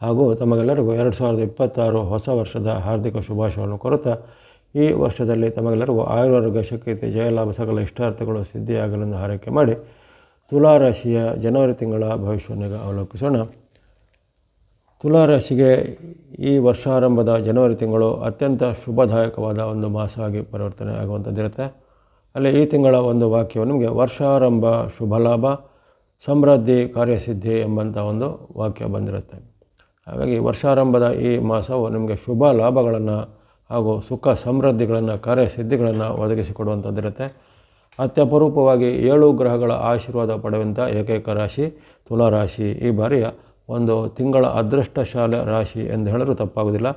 ಹಾಗೂ ತಮಗೆಲ್ಲರಿಗೂ ಎರಡು ಸಾವಿರದ ಇಪ್ಪತ್ತಾರು ಹೊಸ ವರ್ಷದ ಹಾರ್ದಿಕ ಶುಭಾಶಯವನ್ನು ಕೋರುತ್ತಾ, ಈ ವರ್ಷದಲ್ಲಿ ತಮಗೆಲ್ಲರಿಗೂ ಆಯುರ್ವರ್ಗ ಶಕ್ತಿ, ಜಯಲಾಭ, ಸಕಲ ಇಷ್ಟಾರ್ಥಗಳು ಸಿದ್ಧಿಯಾಗಲೆಂದು ಹಾರೈಕೆ ಮಾಡಿ ತುಲಾರಾಶಿಯ ಜನವರಿ ತಿಂಗಳ ಭವಿಷ್ಯವನ್ನು ಅವಲೋಕಿಸೋಣ. ತುಲಾರಾಶಿಗೆ ಈ ವರ್ಷಾರಂಭದ ಜನವರಿ ತಿಂಗಳು ಅತ್ಯಂತ ಶುಭದಾಯಕವಾದ ಒಂದು ಮಾಸ ಆಗಿ ಪರಿವರ್ತನೆ ಆಗುವಂಥದ್ದಿರುತ್ತೆ ಅಲ್ಲಿ ಈ ತಿಂಗಳ ಒಂದು ವಾಕ್ಯವು ನಿಮಗೆ ವರ್ಷಾರಂಭ ಶುಭ ಲಾಭ ಸಮೃದ್ಧಿ, ಕಾರ್ಯಸಿದ್ಧಿ ಎಂಬಂಥ ಒಂದು ವಾಕ್ಯ ಬಂದಿರುತ್ತೆ. ಹಾಗಾಗಿ ವರ್ಷಾರಂಭದ ಈ ಮಾಸವು ನಿಮಗೆ ಶುಭ ಲಾಭಗಳನ್ನು ಹಾಗೂ ಸುಖ ಸಮೃದ್ಧಿಗಳನ್ನು, ಕಾರ್ಯಸಿದ್ಧಿಗಳನ್ನು ಒದಗಿಸಿಕೊಡುವಂಥದ್ದಿರುತ್ತೆ. ಅತ್ಯಪರೂಪವಾಗಿ ಏಳು ಗ್ರಹಗಳ ಆಶೀರ್ವಾದ ಪಡೆಯುವಂಥ ಏಕೈಕ ರಾಶಿ ತುಲಾರಾಶಿ ಈ ಬಾರಿಯ ಒಂದು ತಿಂಗಳ ಅದೃಷ್ಟಶಾಲ ರಾಶಿ ಎಂದು ಹೇಳಿದ್ರೂ ತಪ್ಪಾಗೋದಿಲ್ಲ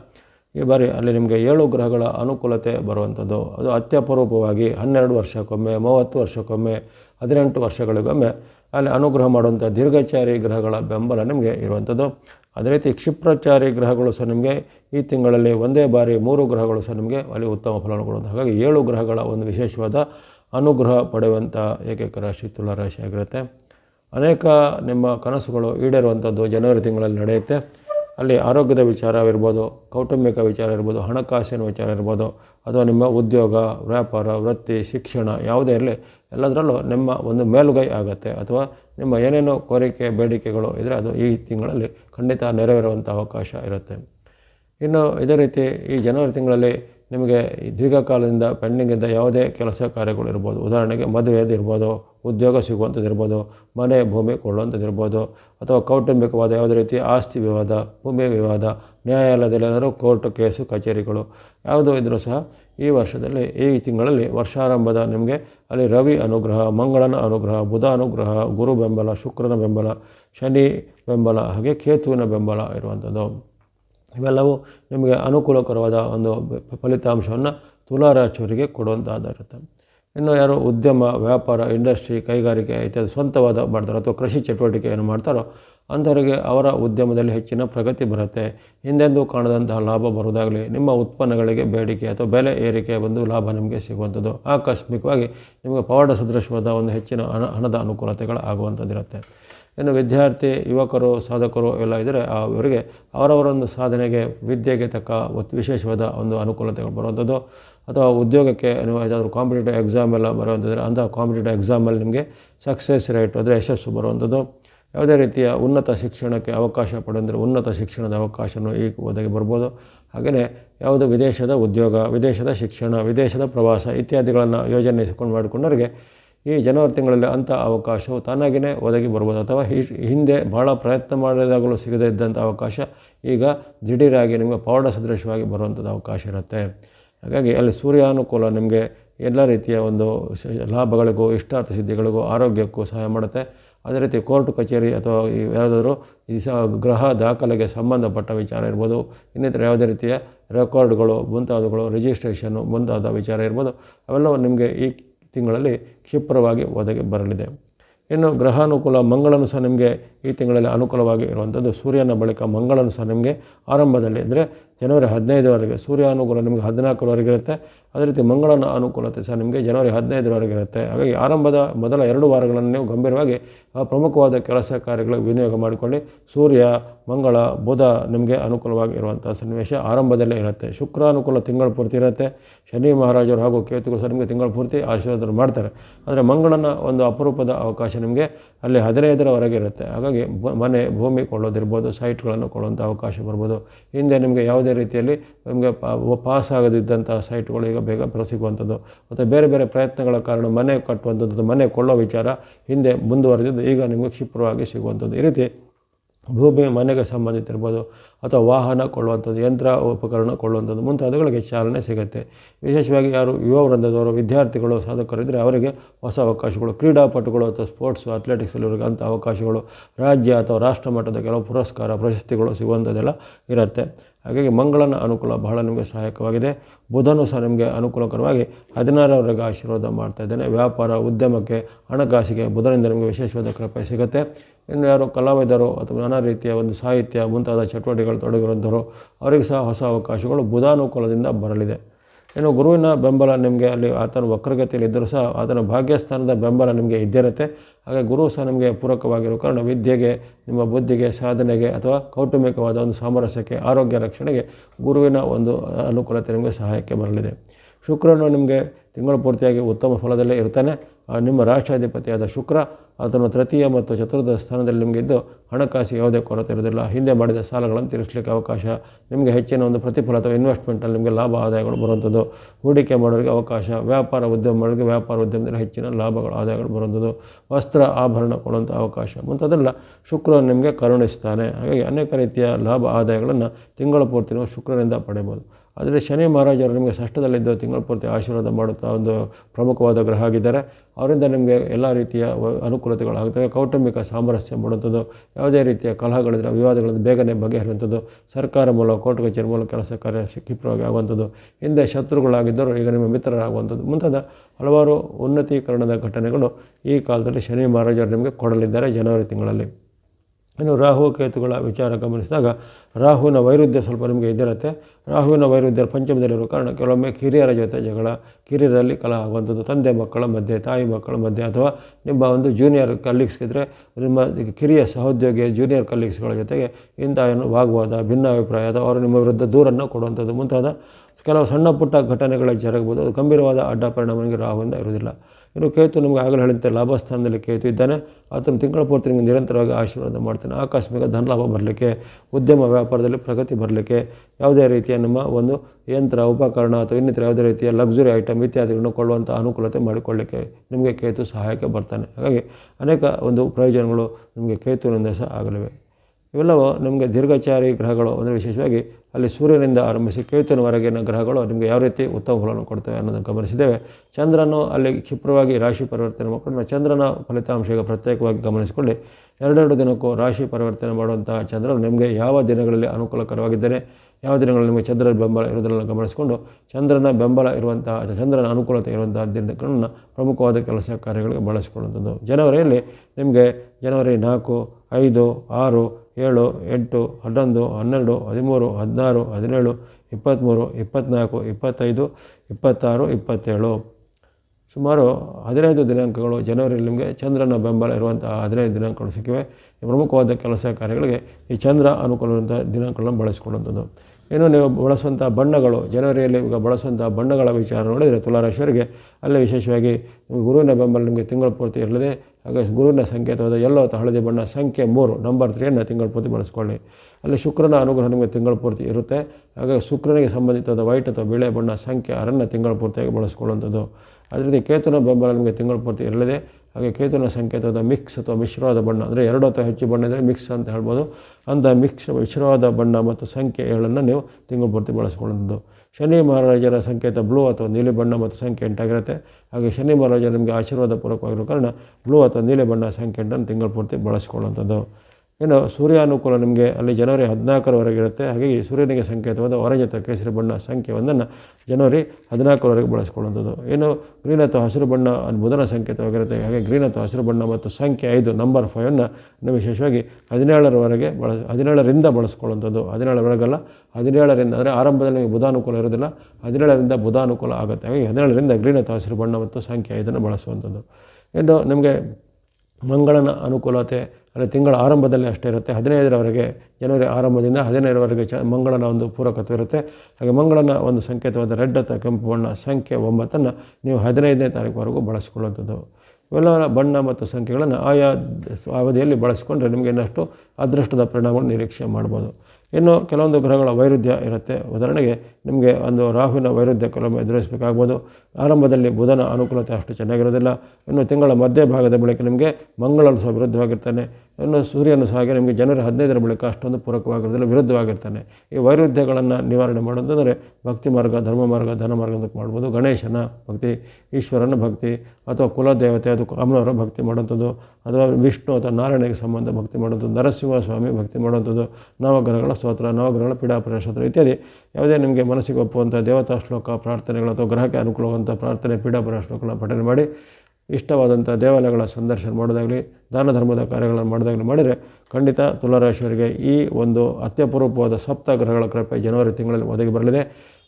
ಈ ಬಾರಿ ಅಲ್ಲಿ ನಿಮಗೆ ಏಳು ಗ್ರಹಗಳ ಅನುಕೂಲತೆ ಬರುವಂಥದ್ದು. ಅದು ಅತ್ಯಪರೂಪವಾಗಿ ಹನ್ನೆರಡು ವರ್ಷಕ್ಕೊಮ್ಮೆ, ಮೂವತ್ತು ವರ್ಷಕ್ಕೊಮ್ಮೆ ಹದಿನೆಂಟು ವರ್ಷಗಳಿಗೊಮ್ಮೆ ಅಲ್ಲಿ ಅನುಗ್ರಹ ಮಾಡುವಂಥ ದೀರ್ಘಚಾರಿ ಗ್ರಹಗಳ ಬೆಂಬಲ ನಿಮಗೆ ಇರುವಂಥದ್ದು. ಅದೇ ರೀತಿ ಕ್ಷಿಪ್ರಚಾರಿ ಗ್ರಹಗಳು ಸಹ ನಿಮಗೆ ಈ ತಿಂಗಳಲ್ಲಿ ಒಂದೇ ಬಾರಿ ಮೂರು ಗ್ರಹಗಳು ಸಹ ನಿಮಗೆ ಅಲ್ಲಿ ಉತ್ತಮ ಫಲವನ್ನು ಕೊಡುವಂಥ ಹಾಗಾಗಿ ಏಳು ಗ್ರಹಗಳ ಒಂದು ವಿಶೇಷವಾದ ಅನುಗ್ರಹ ಪಡೆಯುವಂಥ ಏಕೈಕ ರಾಶಿ ತುಲಾರಾಶಿಯಾಗಿರುತ್ತೆ ಅನೇಕ ನಿಮ್ಮ ಕನಸುಗಳು ಈಡೇರುವಂಥದ್ದು ಜನವರಿ ತಿಂಗಳಲ್ಲಿ ನಡೆಯುತ್ತೆ. ಅಲ್ಲಿ ಆರೋಗ್ಯದ ವಿಚಾರವಿರ್ಬೋದು, ಕೌಟುಂಬಿಕ ವಿಚಾರ ಇರ್ಬೋದು ಹಣಕಾಸಿನ ವಿಚಾರ ಇರ್ಬೋದು ಅಥವಾ ನಿಮ್ಮ ಉದ್ಯೋಗ, ವ್ಯಾಪಾರ, ವೃತ್ತಿ, ಶಿಕ್ಷಣ ಯಾವುದೇ ಇರಲಿ, ಎಲ್ಲದರಲ್ಲೂ ನಿಮ್ಮ ಒಂದು ಮೇಲುಗೈ ಆಗುತ್ತೆ. ಅಥವಾ ನಿಮ್ಮ ಏನೇನೋ ಕೋರಿಕೆ, ಬೇಡಿಕೆಗಳು ಇದ್ದರೆ ಅದು ಈ ತಿಂಗಳಲ್ಲಿ ಖಂಡಿತ ನೆರವೇರುವಂಥ ಅವಕಾಶ ಇರುತ್ತೆ. ಇನ್ನು ಇದೇ ರೀತಿ ಈ ಜನವರಿ ತಿಂಗಳಲ್ಲಿ ನಿಮಗೆ ದೀರ್ಘಕಾಲದಿಂದ ಪೆಂಡಿಂಗ್ ಇದ್ದ ಯಾವುದೇ ಕೆಲಸ ಕಾರ್ಯಗಳು ಇರ್ಬೋದು, ಉದಾಹರಣೆಗೆ ಮದುವೆದು ಇರ್ಬೋದು, ಉದ್ಯೋಗ ಸಿಗುವಂಥದ್ದು ಇರ್ಬೋದು, ಮನೆ ಭೂಮಿ ಕೊಳ್ಳುವಂಥದ್ದು ಇರ್ಬೋದು, ಅಥವಾ ಕೌಟುಂಬಿಕವಾದ ಯಾವುದೇ ರೀತಿ ಆಸ್ತಿ ವಿವಾದ, ಭೂಮಿ ವಿವಾದ, ನ್ಯಾಯಾಲಯದಲ್ಲಿ ಏನಾದರೂ ಕೋರ್ಟ್ ಕೇಸು, ಕಚೇರಿಗಳು ಯಾವುದೋ ಇದ್ದರೂ ಸಹ ಈ ವರ್ಷದಲ್ಲಿ, ಈ ತಿಂಗಳಲ್ಲಿ ವರ್ಷಾರಂಭದ ನಿಮಗೆ ಅಲ್ಲಿ ರವಿ ಅನುಗ್ರಹ, ಮಂಗಳನ ಅನುಗ್ರಹ, ಬುಧ ಅನುಗ್ರಹ, ಗುರು ಬೆಂಬಲ, ಶುಕ್ರನ ಬೆಂಬಲ, ಶನಿ ಬೆಂಬಲ, ಹಾಗೆ ಕೇತುವಿನ ಬೆಂಬಲ ಇರುವಂಥದ್ದು. ಇವೆಲ್ಲವೂ ನಿಮಗೆ ಅನುಕೂಲಕರವಾದ ಒಂದು ಫಲಿತಾಂಶವನ್ನು ತುಲಾರಾಶಿಯವರಿಗೆ ಕೊಡುವಂಥದ್ದಾಗಿರುತ್ತೆ ಇನ್ನು ಯಾರು ಉದ್ಯಮ, ವ್ಯಾಪಾರ, ಇಂಡಸ್ಟ್ರಿ, ಕೈಗಾರಿಕೆ ಇತ್ಯಾದಿ ಸ್ವಂತವಾದ ಮಾಡ್ತಾರೋ ಅಥವಾ ಕೃಷಿ ಚಟುವಟಿಕೆ ಏನು ಮಾಡ್ತಾರೋ ಅಂಥವರಿಗೆ ಅವರ ಉದ್ಯಮದಲ್ಲಿ ಹೆಚ್ಚಿನ ಪ್ರಗತಿ ಬರುತ್ತೆ. ಹಿಂದೆಂದೂ ಕಾಣದಂತಹ ಲಾಭ ಬರುವುದಾಗಲಿ, ನಿಮ್ಮ ಉತ್ಪನ್ನಗಳಿಗೆ ಬೇಡಿಕೆ ಅಥವಾ ಬೆಲೆ ಏರಿಕೆ ಬಂದು ಲಾಭ ನಿಮಗೆ ಸಿಗುವಂಥದ್ದು. ಆಕಸ್ಮಿಕವಾಗಿ ನಿಮಗೆ ಪವಾಡ ಸದೃಶವಾದ ಒಂದು ಹೆಚ್ಚಿನ ಹಣ, ಹಣದ ಅನುಕೂಲತೆಗಳು ಆಗುವಂಥದ್ದಿರುತ್ತೆ. ಇನ್ನು ವಿದ್ಯಾರ್ಥಿ, ಯುವಕರು, ಸಾಧಕರು ಎಲ್ಲ ಇದ್ದರೆ ಅವರಿಗೆ ಅವರವರೊಂದು ಸಾಧನೆಗೆ, ವಿದ್ಯೆಗೆ ತಕ್ಕ ವಿಶೇಷವಾದ ಒಂದು ಅನುಕೂಲತೆಗಳು ಬರುವಂಥದ್ದು. ಅಥವಾ ಉದ್ಯೋಗಕ್ಕೆ ಯಾವುದಾದ್ರೂ ಕಾಂಪಿಟೇಟಿವ್ ಎಕ್ಸಾಮ್ ಎಲ್ಲ ಬರುವಂಥದ್ರೆ ಅಂಥ ಕಾಂಪಿಟೇಟಿವ್ ಎಕ್ಸಾಮಲ್ಲಿ ನಿಮಗೆ ಸಕ್ಸಸ್ ರೇಟ್ ಅಂದರೆ ಯಶಸ್ಸು ಬರುವಂಥದ್ದು. ಯಾವುದೇ ರೀತಿಯ ಉನ್ನತ ಶಿಕ್ಷಣಕ್ಕೆ ಅವಕಾಶ ಪಡೆದರೆ ಉನ್ನತ ಶಿಕ್ಷಣದ ಅವಕಾಶವೂ ಈ ಒದಗಿ ಬರ್ಬೋದು. ಹಾಗೆಯೇ ಯಾವುದು ವಿದೇಶದ ಉದ್ಯೋಗ, ವಿದೇಶದ ಶಿಕ್ಷಣ, ವಿದೇಶದ ಪ್ರವಾಸ ಇತ್ಯಾದಿಗಳನ್ನು ಯೋಜನೆ ಇಸ್ಕೊಂಡು ಮಾಡಿಕೊಂಡವರಿಗೆ ಈ ಜನವರಿ ತಿಂಗಳಲ್ಲಿ ಅಂಥ ಅವಕಾಶವು ತಾನಾಗಿಯೇ ಒದಗಿ ಬರ್ಬೋದು. ಅಥವಾ ಹಿಂದೆ ಭಾಳ ಪ್ರಯತ್ನ ಮಾಡಿದಾಗಲೂ ಸಿಗದೇ ಇದ್ದಂಥ ಅವಕಾಶ ಈಗ ದಿಢೀರಾಗಿ ನಿಮಗೆ ಪೌಡ ಸದೃಶವಾಗಿ ಬರುವಂಥದ್ದು ಅವಕಾಶ ಇರುತ್ತೆ. ಹಾಗಾಗಿ ಅಲ್ಲಿ ಸೂರ್ಯಾನುಕೂಲ ನಿಮಗೆ ಎಲ್ಲ ರೀತಿಯ ಒಂದು ಲಾಭಗಳಿಗೂ, ಇಷ್ಟಾರ್ಥ ಸಿದ್ಧಿಗಳಿಗೂ, ಆರೋಗ್ಯಕ್ಕೂ ಸಹಾಯ ಮಾಡುತ್ತೆ. ಅದೇ ರೀತಿ ಕೋರ್ಟ್ ಕಚೇರಿ ಅಥವಾ ಯಾವುದಾದ್ರೂ ಈ ಸಹ ಗೃಹ ದಾಖಲೆಗೆ ಸಂಬಂಧಪಟ್ಟ ವಿಚಾರ ಇರ್ಬೋದು. ಇನ್ನಿತರ ಯಾವುದೇ ರೀತಿಯ ರೆಕಾರ್ಡ್ಗಳು, ಮುಂತಾದವುಗಳು, ರಿಜಿಸ್ಟ್ರೇಷನ್ನು ಮುಂತಾದ ವಿಚಾರ ಇರ್ಬೋದು. ಅವೆಲ್ಲವೂ ನಿಮಗೆ ಈ ತಿಂಗಳಲ್ಲಿ ಕ್ಷಿಪ್ರವಾಗಿ ಒದಗಿ ಬರಲಿದೆ. ಇನ್ನು ಗ್ರಹಾನುಕೂಲ ಮಂಗಳನು ಸಹ ನಿಮಗೆ ಈ ತಿಂಗಳಲ್ಲಿ ಅನುಕೂಲವಾಗಿ ಇರುವಂಥದ್ದು. ಸೂರ್ಯನ ಬಳಿಕ ಮಂಗಳನು ಸಹ ನಿಮಗೆ ಆರಂಭದಲ್ಲಿ ಅಂದರೆ ಜನವರಿ ಹದಿನೈದರವರೆಗೆ ಸೂರ್ಯಾನುಕೂಲ ನಿಮಗೆ ಹದಿನಾಲ್ಕರವರೆಗೆ ಇರುತ್ತೆ. ಅದೇ ರೀತಿ ಮಂಗಳನ ಅನುಕೂಲತೆ ಸಹ ನಿಮಗೆ ಜನವರಿ ಹದಿನೈದರವರೆಗೆ ಇರುತ್ತೆ. ಹಾಗಾಗಿ ಆರಂಭದ ಮೊದಲ ಎರಡು ವಾರಗಳನ್ನು ನೀವು ಗಂಭೀರವಾಗಿ ಪ್ರಮುಖವಾದ ಕೆಲಸ ಕಾರ್ಯಗಳಿಗೆ ವಿನಿಯೋಗ ಮಾಡಿಕೊಳ್ಳಿ. ಸೂರ್ಯ, ಮಂಗಳ, ಬುಧ ನಿಮಗೆ ಅನುಕೂಲವಾಗಿರುವಂಥ ಸನ್ನಿವೇಶ ಆರಂಭದಲ್ಲೇ ಇರುತ್ತೆ. ಶುಕ್ರ ಅನುಕೂಲ ತಿಂಗಳು ಪೂರ್ತಿ ಇರುತ್ತೆ. ಶನಿ ಮಹಾರಾಜರು ಹಾಗೂ ಕೇತುಗಳು ಸಹ ನಿಮಗೆ ತಿಂಗಳು ಪೂರ್ತಿ ಆಶೀರ್ವಾದ ಮಾಡ್ತಾರೆ. ಆದರೆ ಮಂಗಳನ ಒಂದು ಅಪರೂಪದ ಅವಕಾಶ ನಿಮಗೆ ಅಲ್ಲಿ ಹದಿನೈದರವರೆಗೆ ಇರುತ್ತೆ. ಹಾಗಾಗಿ ಮನೆ, ಭೂಮಿ ಕೊಳ್ಳೋದಿರ್ಬೋದು, ಸೈಟ್ಗಳನ್ನು ಕೊಳ್ಳುವಂಥ ಅವಕಾಶ ಬರ್ಬೋದು. ಹಿಂದೆ ನಿಮಗೆ ಯಾವುದೇ ರೀತಿಯಲ್ಲಿ ನಿಮಗೆ ಪಾಸ್ ಆಗದಿದ್ದಂಥ ಸೈಟ್ಗಳು ಈಗ ಬೇಗ ಸಿಗುವಂಥದ್ದು ಮತ್ತು ಬೇರೆ ಬೇರೆ ಪ್ರಯತ್ನಗಳ ಕಾರಣ ಮನೆ ಕಟ್ಟುವಂಥದ್ದು, ಮನೆ ಕೊಳ್ಳೋ ವಿಚಾರ ಹಿಂದೆ ಮುಂದುವರೆದಿದ್ದು, ಈಗ ನಿಮಗೆ ಕ್ಷಿಪ್ರವಾಗಿ ಸಿಗುವಂಥದ್ದು. ಈ ರೀತಿ ಭೂಮಿ ಮನೆಗೆ ಸಂಬಂಧಿತಿರ್ಬೋದು ಅಥವಾ ವಾಹನ ಕೊಳ್ಳುವಂಥದ್ದು, ಯಂತ್ರ ಉಪಕರಣ ಕೊಳ್ಳುವಂಥದ್ದು ಮುಂತಾದವುಗಳಿಗೆ ಚಾಲನೆ ಸಿಗುತ್ತೆ. ವಿಶೇಷವಾಗಿ ಯಾರು ಯುವ ವೃಂದದವರು, ವಿದ್ಯಾರ್ಥಿಗಳು, ಸಾಧಕರಿದ್ದರೆ ಅವರಿಗೆ ಹೊಸ ಅವಕಾಶಗಳು, ಕ್ರೀಡಾಪಟುಗಳು ಅಥವಾ ಸ್ಪೋರ್ಟ್ಸು ಅಥ್ಲೆಟಿಕ್ಸಲ್ಲಿ ಅಂಥ ಅವಕಾಶಗಳು, ರಾಜ್ಯ ಅಥವಾ ರಾಷ್ಟ್ರ ಮಟ್ಟದ ಕೆಲವು ಪುರಸ್ಕಾರ, ಪ್ರಶಸ್ತಿಗಳು ಸಿಗುವಂಥದ್ದೆಲ್ಲ ಇರುತ್ತೆ. ಹಾಗಾಗಿ ಮಂಗಳನ ಅನುಕೂಲ ಬಹಳ ನಿಮಗೆ ಸಹಾಯಕವಾಗಿದೆ. ಬುಧನು ಸಹ ನಿಮಗೆ ಅನುಕೂಲಕರವಾಗಿ ಹದಿನಾರರವರೆಗೆ ಆಶೀರ್ವಾದ ಮಾಡ್ತಾ ಇದ್ದೇನೆ. ವ್ಯಾಪಾರ, ಉದ್ಯಮಕ್ಕೆ, ಹಣಕಾಸಿಗೆ ಬುಧನಿಂದ ನಿಮಗೆ ವಿಶೇಷವಾದ ಕೃಪೆ ಸಿಗುತ್ತೆ. ಇನ್ನು ಯಾರು ಕಲಾವಿದರು ಅಥವಾ ನಾನಾ ರೀತಿಯ ಒಂದು ಸಾಹಿತ್ಯ ಮುಂತಾದ ಚಟುವಟಿಕೆಗಳು ತೊಡಗಿರುವಂಥವರು ಅವರಿಗೆ ಸಹ ಹೊಸ ಅವಕಾಶಗಳು ಬುಧಾನುಕೂಲದಿಂದ ಬರಲಿದೆ. ಇನ್ನು ಗುರುವಿನ ಬೆಂಬಲ ನಿಮಗೆ ಅಲ್ಲಿ ಆತನ ವಕ್ರಗತಿಯಲ್ಲಿ ಇದ್ದರೂ ಸಹ ಆತನ ಭಾಗ್ಯಸ್ಥಾನದ ಬೆಂಬಲ ನಿಮಗೆ ಇದ್ದಿರುತ್ತೆ. ಹಾಗೆ ಗುರು ಸಹ ನಿಮಗೆ ಪೂರಕವಾಗಿರುವ ಕಾರಣ ವಿದ್ಯೆಗೆ, ನಿಮ್ಮ ಬುದ್ಧಿಗೆ, ಸಾಧನೆಗೆ ಅಥವಾ ಕೌಟುಂಬಿಕವಾದ ಒಂದು ಸಾಮರಸ್ಯಕ್ಕೆ, ಆರೋಗ್ಯ ರಕ್ಷಣೆಗೆ ಗುರುವಿನ ಒಂದು ಅನುಕೂಲತೆ ನಿಮಗೆ ಸಹಾಯಕ್ಕೆ ಬರಲಿದೆ. ಶುಕ್ರನು ನಿಮಗೆ ತಿಂಗಳು ಪೂರ್ತಿಯಾಗಿ ಉತ್ತಮ ಫಲದಲ್ಲೇ ಇರ್ತಾನೆ ನಿಮ್ಮ ರಾಷ್ಟ್ರಾಧಿಪತಿಯಾದ ಶುಕ್ರ ಆತನು ತೃತೀಯ ಮತ್ತು ಚತುರ್ಥ ಸ್ಥಾನದಲ್ಲಿ ನಿಮಗೆ ಹಣಕಾಸು ಯಾವುದೇ ಕೊರತೆ ಇರೋದಿಲ್ಲ ಹಿಂದೆ ಮಾಡಿದ ಸಾಲಗಳನ್ನು ತೀರಿಸಲಿಕ್ಕೆ ಅವಕಾಶ. ನಿಮಗೆ ಹೆಚ್ಚಿನ ಒಂದು ಪ್ರತಿಫಲ ಅಥವಾ ಇನ್ವೆಸ್ಟ್ಮೆಂಟಲ್ಲಿ ನಿಮಗೆ ಲಾಭ ಆದಾಯಗಳು ಬರುವಂಥದ್ದು. ಹೂಡಿಕೆ ಮಾಡೋರಿಗೆ ಅವಕಾಶ. ವ್ಯಾಪಾರ ಉದ್ಯಮ ಮಾಡೋರಿಗೆ ವ್ಯಾಪಾರ ಉದ್ಯಮದಲ್ಲಿ ಹೆಚ್ಚಿನ ಲಾಭಗಳು, ಆದಾಯಗಳು ಬರುವಂಥದ್ದು. ವಸ್ತ್ರ ಆಭರಣ ಕೊಡುವಂಥ ಅವಕಾಶ. ಮುಂತಾದೆಲ್ಲ ಶುಕ್ರ ನಿಮಗೆ ಕರುಣಿಸ್ತಾನೆ. ಹಾಗಾಗಿ ಅನೇಕ ರೀತಿಯ ಲಾಭ ಆದಾಯಗಳನ್ನು ತಿಂಗಳ ಪೂರ್ತಿ ನೀವು ಶುಕ್ರನಿಂದ ಪಡೆಯಬಹುದು. ಆದರೆ ಶನಿ ಮಹಾರಾಜರು ನಿಮಗೆ ಷಷ್ಠದಲ್ಲಿದ್ದು ತಿಂಗಳ ಪೂರ್ತಿ ಆಶೀರ್ವಾದ ಮಾಡುತ್ತಾ ಒಂದು ಪ್ರಮುಖವಾದ ಗ್ರಹ ಆಗಿದ್ದಾರೆ. ಅವರಿಂದ ನಿಮಗೆ ಎಲ್ಲ ರೀತಿಯ ಅನುಕೂಲತೆಗಳಾಗುತ್ತವೆ. ಕೌಟುಂಬಿಕ ಸಾಮರಸ್ಯ ಮಾಡುವಂಥದ್ದು ಯಾವುದೇ ರೀತಿಯ ಕಲಹಗಳಿದ್ರೆ ವಿವಾದಗಳನ್ನು ಬೇಗನೆ ಬಗೆಹರಿಯುವಂಥದ್ದು. ಸರ್ಕಾರ ಮೂಲಕ, ಕೋರ್ಟ್ ಕಚೇರಿ ಮೂಲಕ ಕೆಲಸ ಕಾರ್ಯ ಕ್ಷಿಪ್ರವಾಗಿ ಆಗುವಂಥದ್ದು. ಹಿಂದೆ ಶತ್ರುಗಳಾಗಿದ್ದರು ಈಗ ನಿಮ್ಮ ಮಿತ್ರರಾಗುವಂಥದ್ದು. ಮುಂತಾದ ಹಲವಾರು ಉನ್ನತೀಕರಣದ ಘಟನೆಗಳು ಈ ಕಾಲದಲ್ಲಿ ಶನಿ ಮಹಾರಾಜರು ನಿಮಗೆ ಕೊಡಲಿದ್ದಾರೆ ಜನವರಿ ತಿಂಗಳಲ್ಲಿ. ಇನ್ನು ರಾಹು ಕೇತುಗಳ ವಿಚಾರ ಗಮನಿಸಿದಾಗ, ರಾಹುವಿನ ವೈರುಧ್ಯ ಸ್ವಲ್ಪ ನಿಮಗೆ ಇದ್ದಿರುತ್ತೆ ರಾಹುವಿನ ವೈರುಧ್ಯ ಪಂಚಮದಲ್ಲಿರುವ ಕಾರಣ ಕೆಲವೊಮ್ಮೆ ಕಿರಿಯರ ಜೊತೆ ಜಗಳ, ಕಿರಿಯರಲ್ಲಿ ಕಲಹ ಆಗುವಂಥದ್ದು, ತಂದೆ ಮಕ್ಕಳ ಮಧ್ಯೆ, ತಾಯಿ ಮಕ್ಕಳ ಮಧ್ಯೆ ಅಥವಾ ನಿಮ್ಮ ಒಂದು ಜೂನಿಯರ್ ಕಲೀಗ್ಸ್ಗಿದ್ರೆ ನಿಮ್ಮ ಕಿರಿಯ ಸಹೋದ್ಯೋಗಿ ಜೂನಿಯರ್ ಕಲೀಗ್ಸ್ಗಳ ಜೊತೆಗೆ ಇಂಥ ಏನು ವಾಗ್ವಾದ, ಭಿನ್ನಾಭಿಪ್ರಾಯ ಅಥವಾ ಅವರು ನಿಮ್ಮ ವಿರುದ್ಧ ದೂರನ್ನು ಕೊಡುವಂಥದ್ದು ಮುಂತಾದ ಕೆಲವು ಸಣ್ಣ ಪುಟ್ಟ ಘಟನೆಗಳೇ ಜರುಗಬಹುದು. ಅದು ಗಂಭೀರವಾದ ಅಡ್ಡ ಪರಿಣಾಮ ರಾಹುವಿಂದ ಇರುವುದಿಲ್ಲ. ಇನ್ನು ಕೇತು ನಮಗೆ ಆಗಲೇ ಹೇಳಿದಂತೆ ಲಾಭಸ್ಥಾನದಲ್ಲಿ ಕೇತು ಇದ್ದಾನೆ. ಆತನು ತಿಂಗಳ ಪೂರ್ತಿ ನಿಮಗೆ ನಿರಂತರವಾಗಿ ಆಶೀರ್ವಾದ ಮಾಡ್ತಾನೆ. ಆಕಸ್ಮಿಕ ಧನಲಾಭ ಬರಲಿಕ್ಕೆ, ಉದ್ಯಮ ವ್ಯಾಪಾರದಲ್ಲಿ ಪ್ರಗತಿ ಬರಲಿಕ್ಕೆ ಯಾವುದೇ ರೀತಿಯ ನಮ್ಮ ಒಂದು ಯಂತ್ರ, ಉಪಕರಣ ಅಥವಾ ಇನ್ನಿತರ ಯಾವುದೇ ರೀತಿಯ ಲಕ್ಸುರಿ ಐಟಮ್ ಇತ್ಯಾದಿಗಳನ್ನು ಕೊಳ್ಳುವಂಥ ಅನುಕೂಲತೆ ಮಾಡಿಕೊಳ್ಳಿಕ್ಕೆ ನಿಮಗೆ ಕೇತು ಸಹಾಯಕ್ಕೆ ಬರ್ತಾನೆ. ಹಾಗಾಗಿ ಅನೇಕ ಒಂದು ಪ್ರಯೋಜನಗಳು ನಿಮಗೆ ಕೇತುವಿನಿಂದ ಸಹ ಆಗಲಿವೆ. ಇವೆಲ್ಲವೂ ನಿಮಗೆ ದೀರ್ಘಚಾರಿ ಗ್ರಹಗಳು. ಅಂದರೆ ವಿಶೇಷವಾಗಿ ಅಲ್ಲಿ ಸೂರ್ಯನಿಂದ ಆರಂಭಿಸಿ ಕೇತುವಿನವರೆಗಿನ ಗ್ರಹಗಳು ನಿಮಗೆ ಯಾವ ರೀತಿ ಉತ್ತಮ ಫಲವನ್ನು ಕೊಡ್ತವೆ ಅನ್ನೋದನ್ನು ಗಮನಿಸಿದ್ದೇವೆ. ಚಂದ್ರನು ಅಲ್ಲಿ ಕ್ಷಿಪ್ರವಾಗಿ ರಾಶಿ ಪರಿವರ್ತನೆ ಮಾಡಿಕೊಂಡು, ಚಂದ್ರನ ಫಲಿತಾಂಶ ಈಗ ಪ್ರತ್ಯೇಕವಾಗಿ ಗಮನಿಸಿಕೊಳ್ಳಿ. ಎರಡೆರಡು ದಿನಕ್ಕೂ ರಾಶಿ ಪರಿವರ್ತನೆ ಮಾಡುವಂತಹ ಚಂದ್ರನು ನಿಮಗೆ ಯಾವ ದಿನಗಳಲ್ಲಿ ಅನುಕೂಲಕರವಾಗಿದ್ದಾನೆ ಯಾವ ದಿನಗಳಲ್ಲಿ ನಿಮಗೆ ಚಂದ್ರನ ಬೆಂಬಲ ಇರೋದನ್ನು ಗಮನಿಸಿಕೊಂಡು ಚಂದ್ರನ ಬೆಂಬಲ ಇರುವಂತಹ ಚಂದ್ರನ ಅನುಕೂಲತೆ ಇರುವಂತಹ ದಿನಗಳನ್ನು ಪ್ರಮುಖವಾದ ಕೆಲಸ ಕಾರ್ಯಗಳಿಗೆ ಬಳಸಿಕೊಳ್ಳುವಂಥದ್ದು. ಜನವರಿಯಲ್ಲಿ ನಿಮಗೆ ಜನವರಿ ನಾಲ್ಕು, ಐದು, ಆರು, ಏಳು, ಎಂಟು, ಹನ್ನೊಂದು, ಹನ್ನೆರಡು, ಹದಿಮೂರು, ಹದಿನಾರು, ಹದಿನೇಳು, ಇಪ್ಪತ್ತ್ಮೂರು, ಇಪ್ಪತ್ತ್ನಾಲ್ಕು, ಇಪ್ಪತ್ತೈದು, ಇಪ್ಪತ್ತಾರು, ಇಪ್ಪತ್ತೇಳು. ಸುಮಾರು ಹದಿನೈದು ದಿನಾಂಕಗಳು ಜನವರಿಯಲ್ಲಿ ನಿಮಗೆ ಚಂದ್ರನ ಬೆಂಬಲ ಇರುವಂತಹ ಹದಿನೈದು ದಿನಾಂಕಗಳು ಸಿಕ್ಕಿವೆ. ಪ್ರಮುಖವಾದ ಕೆಲಸ ಕಾರ್ಯಗಳಿಗೆ ಈ ಚಂದ್ರ ಅನುಕೂಲವಂಥ ದಿನಾಂಕಗಳನ್ನು ಬಳಸಿಕೊಳ್ಳುವಂಥದ್ದು. ಇನ್ನು ನೀವು ಬಳಸುವಂಥ ಬಣ್ಣಗಳು, ಜನವರಿಯಲ್ಲಿ ಈಗ ಬಳಸುವಂಥ ಬಣ್ಣಗಳ ವಿಚಾರ ನೋಡಿದರೆ ತುಲಾರಾಶಿಯವರಿಗೆ ಅಲ್ಲೇ ವಿಶೇಷವಾಗಿ ಗುರುವಿನ ಬೆಂಬಲ ನಿಮಗೆ ತಿಂಗಳ ಪೂರ್ತಿ ಇರಲಿದೆ. ಹಾಗೆ ಗುರುವಿನ ಸಂಕೇತವಾದ ಎಲ್ಲೋ ಹಳದಿ ಬಣ್ಣ ಸಂಖ್ಯೆ ಮೂರು, ನಂಬರ್ ತ್ರೀಯನ್ನು ತಿಂಗಳ ಪೂರ್ತಿ ಬಳಸ್ಕೊಳ್ಳಿ. ಅಲ್ಲಿ ಶುಕ್ರನ ಅನುಗ್ರಹ ನಿಮಗೆ ತಿಂಗಳ ಪೂರ್ತಿ ಇರುತ್ತೆ. ಹಾಗೆ ಶುಕ್ರನಿಗೆ ಸಂಬಂಧಿತವಾದ ವೈಟ್ ಅಥವಾ ಬಿಳೆ ಬಣ್ಣ ಸಂಖ್ಯೆ ಆರನ್ನು ತಿಂಗಳ ಪೂರ್ತಿಯಾಗಿ ಬಳಸ್ಕೊಳ್ಳುವಂಥದ್ದು. ಅದೇ ರೀತಿ ಕೇತುನ ಬೆಂಬಲ ನಿಮಗೆ ತಿಂಗಳ ಪೂರ್ತಿ ಇರಲಿದೆ. ಹಾಗೆ ಕೇತುನ ಸಂಕೇತದ ಮಿಕ್ಸ್ ಅಥವಾ ಮಿಶ್ರವಾದ ಬಣ್ಣ, ಅಂದರೆ ಎರಡು ಅಥವಾ ಹೆಚ್ಚು ಬಣ್ಣ ಇದ್ದರೆ ಮಿಕ್ಸ್ ಅಂತ ಹೇಳ್ಬೋದು. ಅಂಥ ಮಿಕ್ಸ್ ಮಿಶ್ರವಾದ ಬಣ್ಣ ಮತ್ತು ಸಂಖ್ಯೆಗಳನ್ನು ನೀವು ತಿಂಗಳು ಪೂರ್ತಿ ಬಳಸ್ಕೊಳ್ಳೋದು ಶನಿ ಮಹಾರಾಜರ ಸಂಕೇತ ಬ್ಲೂ ಅಥವಾ ನೀಲಿ ಬಣ್ಣ ಮತ್ತು ಸಂಖ್ಯೆ ಎಂಟಾಗಿರುತ್ತೆ ಹಾಗೆ ಶನಿ ಮಹಾರಾಜರು ನಿಮಗೆ ಆಶೀರ್ವಾದ ಪೂರ್ವಕವಾಗಿರೋ ಕಾರಣ ಬ್ಲೂ ಅಥವಾ ನೀಲಿ ಬಣ್ಣ ಸಂಖ್ಯೆ ಎಂಟನ್ನು ತಿಂಗಳ ಪೂರ್ತಿ ಬಳಸ್ಕೊಳ್ಳುವಂಥದ್ದು. ಇನ್ನು ಸೂರ್ಯಾನುಕೂಲ ನಿಮಗೆ ಅಲ್ಲಿ ಜನವರಿ ಹದಿನಾಲ್ಕರವರೆಗೆ ಇರುತ್ತೆ ಹಾಗಾಗಿ ಸೂರ್ಯನಿಗೆ ಸಂಕೇತವಾದ ಆರೆಂಜ್ ಅಥವಾ ಕೇಸರಿ ಬಣ್ಣ ಸಂಖ್ಯೆ ಒಂದನ್ನು ಜನವರಿ ಹದಿನಾಲ್ಕರವರೆಗೆ ಬಳಸ್ಕೊಳ್ಳುವಂಥದ್ದು. ಏನು ಗ್ರೀನ್ ಅಥವಾ ಹಸಿರು ಬಣ್ಣ ಅದು ಬುಧನ ಸಂಕೇತವಾಗಿರುತ್ತೆ. ಹಾಗೆ ಗ್ರೀನ್ ಅಥವಾ ಹಸಿರು ಬಣ್ಣ ಮತ್ತು ಸಂಖ್ಯೆ ಐದು ನಂಬರ್ ಫೈವನ್ನು ನೀವು ವಿಶೇಷವಾಗಿ ಹದಿನೇಳರವರೆಗೆ ಬಳ ಹದಿನೇಳರಿಂದ ಬಳಸ್ಕೊಳ್ಳುವಂಥದ್ದು. ಹದಿನೇಳರವರೆಗಲ್ಲ ಹದಿನೇಳರಿಂದ ಅಂದರೆ ಆರಂಭದಲ್ಲಿ ನಿಮಗೆ ಬುಧಾನುಕೂಲ ಇರೋದಿಲ್ಲ ಹದಿನೇಳರಿಂದ ಬುಧಾನುಕೂಲ ಆಗುತ್ತೆ. ಹಾಗಾಗಿ ಹದಿನೇಳರಿಂದ ಗ್ರೀನ್ ಅಥವಾ ಹಸಿರು ಬಣ್ಣ ಮತ್ತು ಸಂಖ್ಯೆ ಐದನ್ನು ಬಳಸುವಂಥದ್ದು. ಇನ್ನು ನಿಮಗೆ ಮಂಗಳನ ಅನುಕೂಲತೆ, ಅಂದರೆ ತಿಂಗಳ ಆರಂಭದಲ್ಲಿ ಅಷ್ಟೇ ಇರುತ್ತೆ. ಹದಿನೈದರವರೆಗೆ, ಜನವರಿ ಆರಂಭದಿಂದ ಹದಿನೈದರವರೆಗೆ ಚ ಮಂಗಳನ ಒಂದು ಪೂರಕತ್ವ ಇರುತ್ತೆ. ಹಾಗೆ ಮಂಗಳನ ಒಂದು ಸಂಕೇತವಾದ ರೆಡ್ ಅಥವಾ ಕೆಂಪು ಬಣ್ಣ, ಸಂಖ್ಯೆ ಒಂಬತ್ತನ್ನು ನೀವು ಹದಿನೈದನೇ ತಾರೀಕುವರೆಗೂ ಬಳಸಿಕೊಳ್ಳುವಂಥದ್ದು. ಇವೆಲ್ಲ ಬಣ್ಣ ಮತ್ತು ಸಂಖ್ಯೆಗಳನ್ನು ಆಯಾ ಅವಧಿಯಲ್ಲಿ ಬಳಸಿಕೊಂಡ್ರೆ ನಿಮಗೆ ಇನ್ನಷ್ಟು ಅದೃಷ್ಟದ ಪರಿಣಾಮವನ್ನು ನಿರೀಕ್ಷೆ ಮಾಡ್ಬೋದು. ಇನ್ನು ಕೆಲವೊಂದು ಗ್ರಹಗಳ ವೈರುಧ್ಯ ಇರುತ್ತೆ. ಉದಾಹರಣೆಗೆ ನಿಮಗೆ ಒಂದು ರಾಹುವಿನ ವೈರುಧ್ಯ ಕೆಲವೊಮ್ಮೆ ಎದುರಿಸಬೇಕಾಗ್ಬೋದು. ಆರಂಭದಲ್ಲಿ ಬುಧನ ಅನುಕೂಲತೆ ಅಷ್ಟು ಚೆನ್ನಾಗಿರೋದಿಲ್ಲ. ಇನ್ನು ತಿಂಗಳ ಮಧ್ಯಭಾಗದ ಬಳಿಕ ನಿಮಗೆ ಮಂಗಳನು ಸಹ ವಿರುದ್ಧವಾಗಿರ್ತಾನೆ. ಇನ್ನು ಸೂರ್ಯನು ಸಹ ಹಾಗೆ ನಿಮಗೆ ಜನವರಿ ಹದಿನೈದರ ಬಳಿಕ ಅಷ್ಟೊಂದು ಪೂರಕವಾಗಿರೋದಿಲ್ಲ, ವಿರುದ್ಧವಾಗಿರ್ತಾನೆ. ಈ ವೈರುಧ್ಯಗಳನ್ನು ನಿವಾರಣೆ ಮಾಡೋದಂದರೆ ಭಕ್ತಿ ಮಾರ್ಗ, ಧರ್ಮ ಮಾರ್ಗ, ಧನ ಮಾರ್ಗ ಅಂತ ಮಾಡ್ಬೋದು. ಗಣೇಶನ ಭಕ್ತಿ, ಈಶ್ವರನ ಭಕ್ತಿ ಅಥವಾ ಕುಲದೇವತೆ, ಅದು ಅಮ್ಮನವರ ಭಕ್ತಿ ಮಾಡೋಂಥದ್ದು ಅಥವಾ ವಿಷ್ಣು ಅಥವಾ ನಾರಾಯಣಿಗೆ ಸಂಬಂಧ ಭಕ್ತಿ ಮಾಡೋಂಥದ್ದು ನರಸಿಂಹ ಸ್ವಾಮಿ ಭಕ್ತಿ ಮಾಡೋಂಥದ್ದು ನವಗ್ರಹಗಳ ಸ್ತೋತ್ರ, ನವಗ್ರಹಗಳ ಪೀಡಾಪರ ಸ್ತೋತ್ರ ಇತ್ಯಾದಿ. ಯಾವುದೇ ನಿಮಗೆ ಮನಸ್ಸಿಗೆ ಒಪ್ಪುವಂಥ ದೇವತಾ ಶ್ಲೋಕ, ಪ್ರಾರ್ಥನೆಗಳು ಅಥವಾ ಗ್ರಹಕ್ಕೆ ಅನುಕೂಲವಾದಂಥ ಪ್ರಾರ್ಥನೆ, ಪೀಡಾಪರ ಶ್ಲೋಕಗಳನ್ನ ಪಠನೆ ಮಾಡಿ ಇಷ್ಟವಾದಂಥ ದೇವಾಲಯಗಳ ಸಂದರ್ಶನ ಮಾಡೋದಾಗಲಿ, ದಾನ ಧರ್ಮದ ಕಾರ್ಯಗಳನ್ನು ಮಾಡೋದಾಗಲಿ ಮಾಡಿದರೆ ಖಂಡಿತ ತುಲಾರಾಶಿಯವರಿಗೆ ಈ ಒಂದು ಅತ್ಯಪೂರ್ವವಾದ ಸಪ್ತ ಗ್ರಹಗಳ ಕೃಪೆ ಜನವರಿ ತಿಂಗಳಲ್ಲಿ ಒದಗಿ ಬರಲಿದೆ.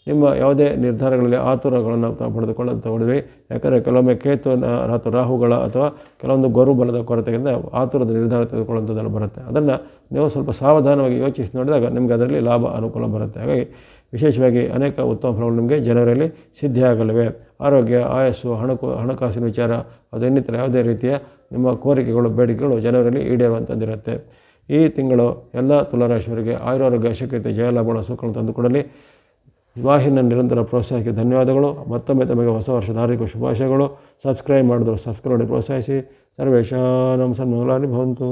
ನಿಮ್ಮ ಯಾವುದೇ ನಿರ್ಧಾರಗಳಲ್ಲಿ ಆತುರಗಳನ್ನು ತಾವು ಪಡೆದುಕೊಳ್ಳಲು ತಗೊಂಡ್ವಿ ಯಾಕಂದರೆ ಕೆಲವೊಮ್ಮೆ ಕೇತು ಅಥವಾ ರಾಹುಗಳ ಅಥವಾ ಕೆಲವೊಂದು ಗೊರು ಬಲದ ಕೊರತೆಯಿಂದ ಆತುರದ ನಿರ್ಧಾರ ತೆಗೆದುಕೊಳ್ಳುವಂಥದ್ದೆಲ್ಲ ಬರುತ್ತೆ. ಅದನ್ನು ನೀವು ಸ್ವಲ್ಪ ಸಾವಧಾನವಾಗಿ ಯೋಚಿಸಿ ನೋಡಿದಾಗ ನಿಮಗೆ ಅದರಲ್ಲಿ ಲಾಭ ಅನುಕೂಲ ಬರುತ್ತೆ. ಹಾಗಾಗಿ ವಿಶೇಷವಾಗಿ ಅನೇಕ ಉತ್ತಮ ಫಲಗಳು ನಿಮಗೆ ಜನವರಿಯಲ್ಲಿ ಸಿದ್ಧಿಯಾಗಲಿವೆ. ಆರೋಗ್ಯ, ಆಯಸ್ಸು, ಹಣಕು, ಹಣಕಾಸಿನ ವಿಚಾರ, ಅದು ಇನ್ನಿತರ ಯಾವುದೇ ರೀತಿಯ ನಿಮ್ಮ ಕೋರಿಕೆಗಳು, ಬೇಡಿಕೆಗಳು ಜನವರಿಯಲ್ಲಿ ಈಡೇರುವಂಥದ್ದಿರುತ್ತೆ. ಈ ತಿಂಗಳು ಎಲ್ಲ ತುಲಾರಾಶಿಯವರಿಗೆ ಆಯುರಾರೋಗ್ಯ ಶಕ್ತಿ ಜಯಲಾಭಗಳ ಸುಖಗಳನ್ನು ತಂದುಕೊಡಲಿ ವಾಹಿನ ನಿರಂತರ ಪ್ರೋತ್ಸಾಹಕ್ಕೆ ಧನ್ಯವಾದಗಳು. ಮತ್ತೊಮ್ಮೆ ತಮಗೆ ಹೊಸ ವರ್ಷದ ಹಾರ್ದಿಕ ಶುಭಾಶಯಗಳು. ಸಬ್ಸ್ಕ್ರೈಬ್ ಮಾಡಿದ್ರು ಸಬ್ಸ್ಕ್ರೈಬ್ ಮಾಡಿ ಪ್ರೋತ್ಸಾಹಿಸಿ. ಸರ್ವೇಶಾನಂ ಸನ್ಮಂಗಲಾನಿ ಭವಂತು.